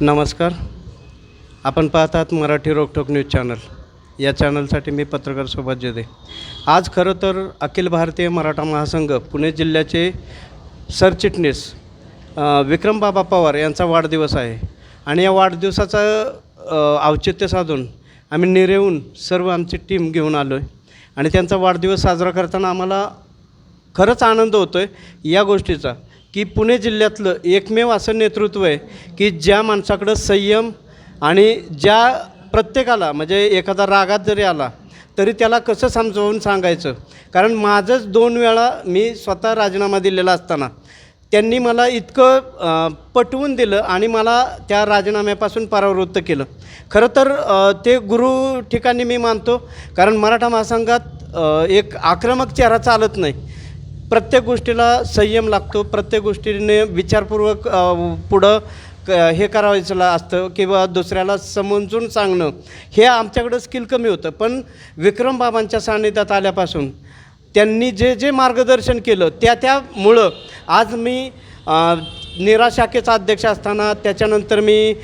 नमस्कार. आपण पाहत आहात मराठी रोकठोक न्यूज चॅनल. या चॅनलसाठी मी पत्रकार सोबत जेदे आज खरं तर अखिल भारतीय मराठा महासंघ पुणे जिल्ह्याचे सरचिटणीस विक्रमबाबा पवार यांचा वाढदिवस आहे. आणि या वाढदिवसाचा औचित्य साधून आम्ही निरेहून सर्व आमची टीम घेऊन आलो आहे आणि त्यांचा वाढदिवस साजरा करताना आम्हाला खरंच आनंद होतो आहे या गोष्टीचा. की पुणे जिल्ह्यातलं एकमेव असं नेतृत्व आहे की ज्या माणसाकडं संयम आणि ज्या प्रत्येकाला म्हणजे एखादा रागात जरी आला तरी त्याला कसं समजावून सांगायचं? कारण माझंच दोन वेळा मी स्वतः राजीनामा दिलेला असताना त्यांनी मला इतकं पटवून दिलं आणि मला त्या राजीनाम्यापासून परावृत्त केलं. खरं तर ते गुरु ठिकाणी मी मानतो कारण मराठा महासंघात एक आक्रमक चेहरा चालत नाही. प्रत्येक गोष्टीला संयम लागतो. प्रत्येक गोष्टीने विचारपूर्वक पुढं क हे करायचं असतं किंवा दुसऱ्याला समजून सांगणं. हे आमच्याकडं स्किल कमी होतं. पण विक्रम बाबांच्या सान्निध्यात आल्यापासून त्यांनी जे जे मार्गदर्शन केलं त्या त्यामुळं आज मी निरा शाखेचा अध्यक्ष असताना त्याच्यानंतर मी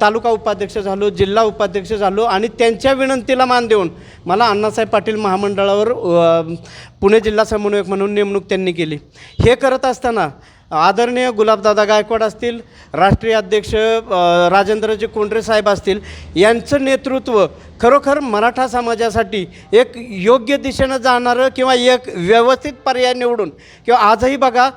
तालुका उपाध्यक्ष झालो जिल्हा उपाध्यक्ष झालो आणि त्यांच्या विनंतीला मान देऊन मला अण्णासाहेब पाटील महामंडळावर पुणे जिल्हा समन्वयक म्हणून नेमणूक त्यांनी केली. हे करत असताना आदरणीय गुलाबदादा गायकवाड असतील राष्ट्रीय अध्यक्ष राजेंद्रजी कोंडरे साहेब असतील यांचं नेतृत्व खरोखर मराठा समाजासाठी एक योग्य दिशेनं जाणारं किंवा एक व्यवस्थित पर्याय निवडून किंवा आजही बघा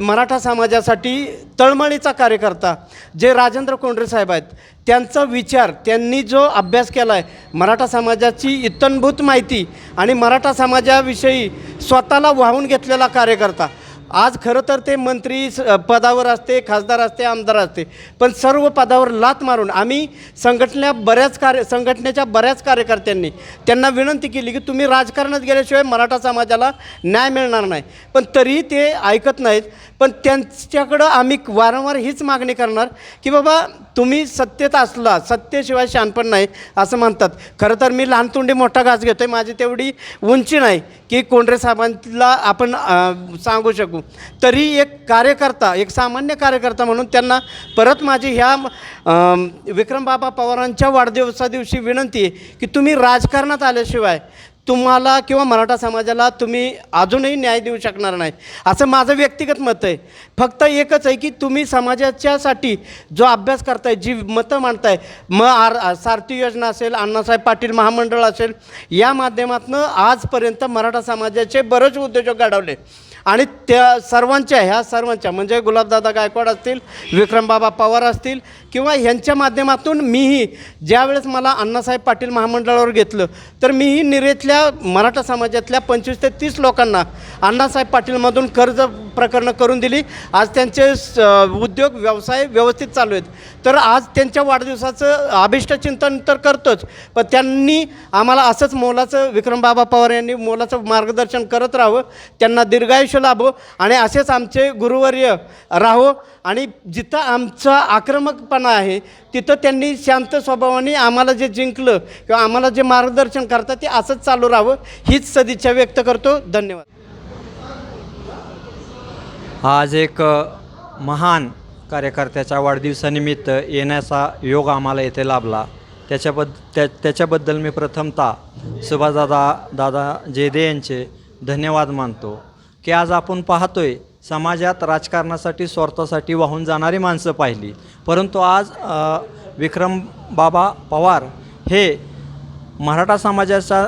मराठा समाजासाठी तळमळीचा कार्यकर्ता जे राजेंद्र कोंडरे साहेब आहेत त्यांचा विचार त्यांनी जो अभ्यास केला आहे मराठा समाजाची इतंभूत माहिती आणि मराठा समाजाविषयी स्वतःला वाहून घेतलेला कार्यकर्ता आज खरं तर ते मंत्री स- पदावर असते खासदार असते आमदार असते पण सर्व पदावर लात मारून आम्ही संघटना बऱ्याच कार्य संघटनेच्या बऱ्याच कार्यकर्त्यांनी त्यांना विनंती केली की तुम्ही राजकारणात गेल्याशिवाय मराठा समाजाला न्याय मिळणार नाही. पण तरीही ते ऐकत नाहीत. पण त्यांच्याकडं आम्ही वारंवार हीच मागणी करणार की बाबा तुम्ही सत्तेत असला सत्तेशिवाय शानपण नाही असं म्हणतात. खरं तर मी लहान तोंडी मोठा घास घेतो आहे माझी तेवढी उंची नाही. की कोंडरे साहेबांना आपण सांगू शकू. तरी एक कार्यकर्ता एक सामान्य कार्यकर्ता म्हणून त्यांना परत माझी ह्या विक्रमबाबा पवारांच्या वाढदिवसा दिवशी विनंती आहे की तुम्ही राजकारणात आल्याशिवाय तुम्हाला किंवा मराठा समाजाला तुम्ही अजूनही न्याय देऊ शकणार नाही असं माझं व्यक्तिगत मत आहे. फक्त एकच आहे की तुम्ही समाजाच्यासाठी जो अभ्यास करताय जी मतं मांडताय मग आर सारथी योजना असेल अण्णासाहेब पाटील महामंडळ असेल या माध्यमातून आजपर्यंत मराठा समाजाचे बरेच उद्योजक घडवले. आणि त्या सर्वांच्या ह्या सर्वांच्या म्हणजे गुलाबदादा गायकवाड असतील विक्रमबाबा पवार असतील किंवा ह्यांच्या माध्यमातून मीही ज्यावेळेस मला अण्णासाहेब पाटील महामंडळावर घेतलं तर मीही निरेतल्या मराठा समाजातल्या पंचवीस ते तीस लोकांना अण्णासाहेब पाटीलमधून कर्ज प्रकरणं करून दिली. आज त्यांचे स- उद्योग व्यवसाय व्यवस्थित चालू आहेत. तर आज त्यांच्या वाढदिवसाचं अभिष्ट चिंतन तर करतोच पण त्यांनी आम्हाला असंच मोलाचं विक्रमबाबा पवार यांनी मोलाचं मार्गदर्शन करत राहावं त्यांना दीर्घायुष्य लाभो हो. आणि असेच आमचे गुरुवर्य राहो. आणि जिथं आमचा आक्रमकपणा आहे तिथं त्यांनी शांत स्वभावाने आम्हाला जे जिंकलं किंवा आम्हाला जे मार्गदर्शन करतात ते असंच चालू राहावं हीच सदिच्छा व्यक्त करतो. धन्यवाद. आज एक महान कार्यकर्त्याच्या वाढदिवसानिमित्त येण्याचा योग आम्हाला येथे लाभला. त्याच्याबद्द त्या त्याच्याबद्दल मी प्रथमतः सुभाषदादा दादा जेदे यांचे धन्यवाद मानतो. की आज आपण पाहतोय समाजात राजकारणासाठी स्वार्थासाठी वाहून जाणारी माणसं पाहिली. परंतु आज विक्रम बाबा पवार हे मराठा समाजाचा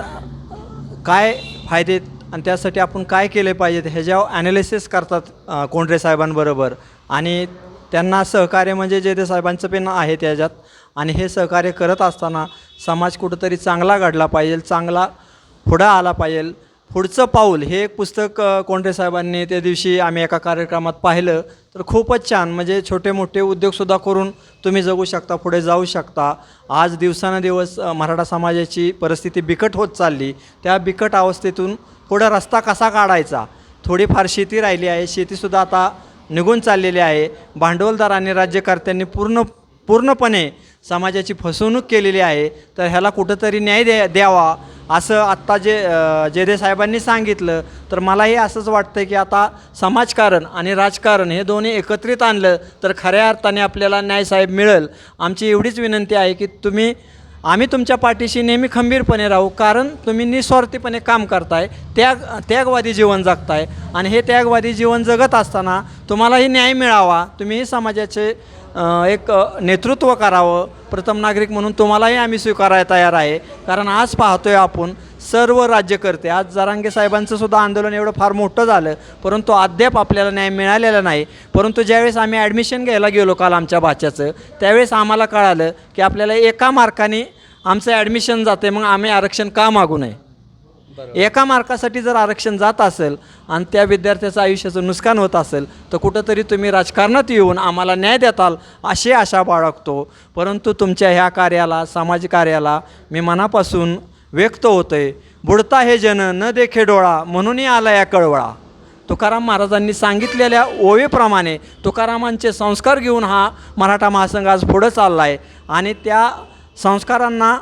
काय फायदे आणि त्यासाठी आपण काय केले पाहिजेत ह्याच्यावर ॲनालिसिस करतात कोंडरे साहेबांबरोबर. आणि त्यांना सहकार्य म्हणजे जे ते साहेबांचं पण आहे त्याच्यात आणि हे सहकार्य करत असताना समाज कुठंतरी चांगला घडला पाहिजे चांगला पुढं आला पाहिजे. पुढचं पाऊल हे एक पुस्तक कोंडरे साहेबांनी त्या दिवशी आम्ही एका कार्यक्रमात पाहिलं. तर खूपच छान म्हणजे छोटे मोठे उद्योगसुद्धा करून तुम्ही जगू शकता पुढे जाऊ शकता. आज दिवसानुदिवस मराठा समाजाची परिस्थिती बिकट होत चालली. त्या बिकट अवस्थेतून पुढं रस्ता कसा काढायचा? थोडीफार शेती राहिली आहे शेतीसुद्धा आता निघून चाललेली आहे. भांडवलदार आणि राज्यकर्त्यांनी पूर्ण पूर्णपणे समाजाची फसवणूक केलेली आहे तर ह्याला कुठंतरी न्याय द्या द्यावा असं आत्ता जे अ, जेदे साहेबांनी सांगितलं तर मलाही असंच वाटतं की आता समाजकारण आणि राजकारण हे दोन्ही एकत्रित आणलं तर खऱ्या अर्थाने आपल्याला न्यायसाहेब मिळेल. आमची एवढीच विनंती आहे की तुम्ही आम्ही तुमच्या पाठीशी नेहमी खंबीरपणे राहू कारण तुम्ही निस्वार्थीपणे काम करताय त्याग त्यागवादी जीवन जगताय. आणि हे त्यागवादी जीवन जगत असताना तुम्हालाही न्याय मिळावा तुम्हीही समाजाचे एक नेतृत्व करावं. प्रथम नागरिक म्हणून तुम्हालाही आम्ही स्वीकारायला तयार आहे. कारण आज पाहतोय आपण सर्व राज्यकर्ते आज जरांगे साहेबांचं सुद्धा आंदोलन एवढं फार मोठं झालं परंतु अद्याप आपल्याला न्याय मिळालेला नाही. परंतु ज्यावेळेस आम्ही ॲडमिशन घ्यायला गेलो काल आमच्या भाच्याचं त्यावेळेस आम्हाला कळालं की आपल्याला एका मार्काने आमचं ॲडमिशन जाते मग आम्ही आरक्षण का मागू नये? एका मार्कासाठी जर आरक्षण जात असेल आणि त्या विद्यार्थ्याचं आयुष्याचं नुकसान होत असेल तर कुठंतरी तुम्ही राजकारणात येऊन आम्हाला न्याय देताल अशी आशा बाळगतो. परंतु तुमच्या ह्या कार्याला समाजकार्याला मी मनापासून व्यक्त होतोय बुडता हे जन न देखे डोळा म्हणूनही आला या कळवळा. तुकाराम महाराजांनी सांगितलेल्या ओवेप्रमाणे तुकारामांचे संस्कार घेऊन हा मराठा महासंघ आज पुढं चालला आहे आणि त्या संस्कारांना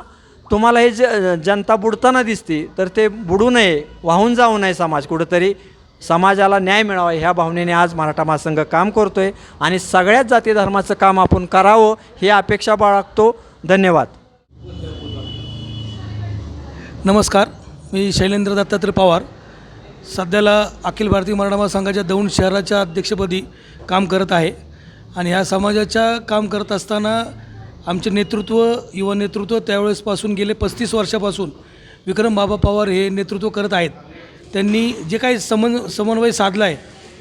तुम्हाला हे ज जनता बुडताना दिसते तर ते बुडू नये वाहून जाऊ नये समाज कुठंतरी. समाजाला न्याय मिळावा ह्या भावनेने आज मराठा महासंघ काम करतो आहे आणि सगळ्याच जाती धर्माचं काम आपण करावं ही अपेक्षा बाळगतो. धन्यवाद. नमस्कार मी शैलेंद्र दत्तात्रय पवार. सध्याला अखिल भारतीय मराठा महासंघाच्या दौंड शहराच्या अध्यक्षपदी काम करत आहे. आणि ह्या समाजाच्या काम करत असताना आमचे नेतृत्व युवा नेतृत्व त्यावेळेसपासून गेले पस्तीस वर्षापासून. विक्रम बाबा पवार हे नेतृत्व करत आहेत. त्यांनी जे काही समन समन्वय साधला आहे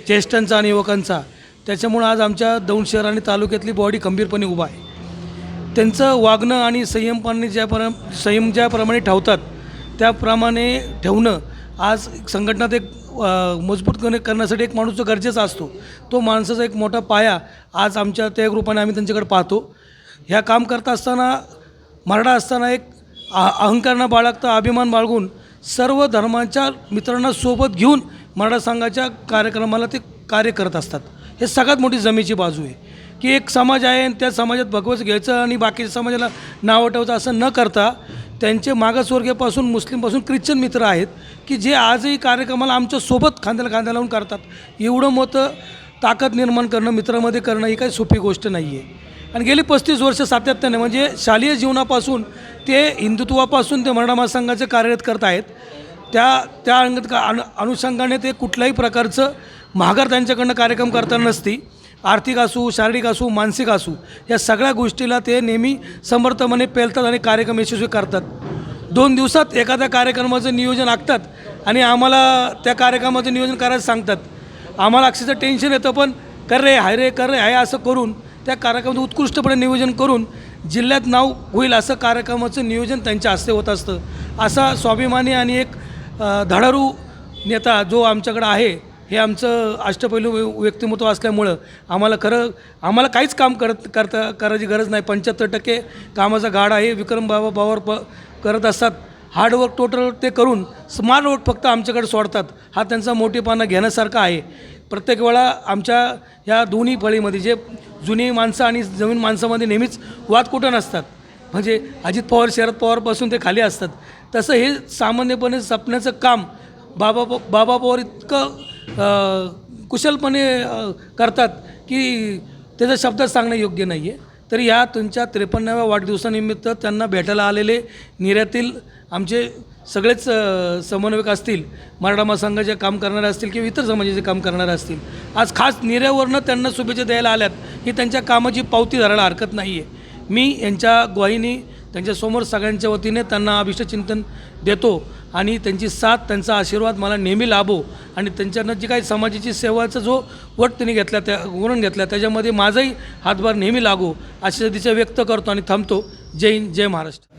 ज्येष्ठांचा आणि युवकांचा त्याच्यामुळं आज आमच्या दौंड शहर आणि तालुक्यातली बॉडी खंबीरपणे उभा आहे. त्यांचं वागणं आणि संयमपणे ज्याप्र संयम ज्याप्रमाणे ठेवतात त्याप्रमाणे ठेवणं आज संघटनात एक मजबूत करणे करण्यासाठी एक माणूस जो गरजेचा असतो तो माणसाचा एक मोठा पाया आज आमच्या त्या ग्रुपाने आम्ही त्यांच्याकडे पाहतो. ह्या काम करत असताना मराठा असताना एक अ अहंकार न बाळगता अभिमान बाळगून सर्व धर्मांच्या मित्रांना सोबत घेऊन मराठा संघाच्या कार्यक्रमाला ते कार्य करत असतात. हे सगळ्यात मोठी जमेची बाजू आहे. की एक समाज आहे आणि त्या समाजात भगवत घ्यायचं आणि बाकीच्या समाजाला नाव ठेवायचं असं न करता त्यांचे मागासवर्गीयपासून मुस्लिमपासून ख्रिश्चन मित्र आहेत की जे आजही कार्यक्रमाला आमच्यासोबत खांद्याला खांद्या लावून करतात. एवढं मोठं ताकद निर्माण करणं मित्रामध्ये करणं ही काही सोपी गोष्ट नाही आहे आणि गेली पस्तीस वर्ष सातत्याने म्हणजे शालेय जीवनापासून ते हिंदुत्वापासून ते मराठा महासंघाचे कार्यरत करत आहेत. त्या त्या अंग अनु अनुषंगाने ते कुठल्याही प्रकारचं महागार त्यांच्याकडनं कार्यक्रम करताना नसती. आर्थिक असू शारीरिक असू मानसिक असू या सगळ्या गोष्टीला ते नेहमी समर्थपणे पेलतात आणि कार्यक्रम यशस्वी करतात. दोन दिवसात एखाद्या कार्यक्रमाचं नियोजन आखतात आणि आम्हाला त्या कार्यक्रमाचं नियोजन करायला सांगतात. आम्हाला अक्षरशः टेन्शन येतं पण कर रे हाय रे कर रे हाय असं करून त्या कार्यक्रमाचं उत्कृष्टपणे नियोजन करून जिल्ह्यात नाव होईल असं कार्यक्रमाचं नियोजन त्यांच्या हस्ते होत असतं. असा स्वाभिमानी आणि एक धडारू नेता जो आमच्याकडं आहे हे आमचं अष्टपैलू व्य- व्यक्तिमत्व असल्यामुळं आम्हाला खरं आम्हाला काहीच काम करत करता करायची गरज नाही. पंच्याहत्तर टक्के कामाचा गाड आहे. विक्रम बाबा बावर प करत असतात. हार्डवर्क टोटल ते करून स्मार्ट वर्क फक्त आमच्याकडे सोडतात. हा त्यांचा मोठेपणा घेण्यासारखा आहे. प्रत्येक वेळा आमच्या ह्या दोन्ही फळीमध्ये जे जुनी माणसं आणि जमीन माणसामध्ये नेहमीच वाद कुठं नसतात. म्हणजे अजित पवार शरद पवारपासून ते खाली असतात. तसं हे सामान्यपणे सपण्याचं काम बाबा प- बाबा पवार इतकं कुशलपणे करतात की त्याचा शब्द सांगणं योग्य नाही आहे तरी ह्या तुमच्या त्रेपन्नाव्या वाढदिवसानिमित्त त्यांना भेटायला आलेले निर्यातील आमचे सगळेच समन्वयक असतील मराठा महासंघाचे काम करणारे असतील किंवा इतर समाजाचे काम करणारे असतील. आज खास निर्यावरनं त्यांना शुभेच्छा द्यायला आल्यात ही त्यांच्या कामाची पावती धरायला हरकत नाही आहे मी यांच्या ग्वाहिनी त्यांच्यासमोर सगळ्यांच्या वतीने त्यांना अभिष्टचिंतन देतो. आणि त्यांची साथ त्यांचा आशीर्वाद मला नेहमी लाभो. आणि त्यांच्यानं जी काही समाजाची सेवाचा जो वट त्यांनी घेतला त्या वरण घेतला त्याच्यामध्ये माझाही हातभार नेहमी लागो अशी दिशा व्यक्त करतो आणि थांबतो. जय हिंद जय महाराष्ट्र.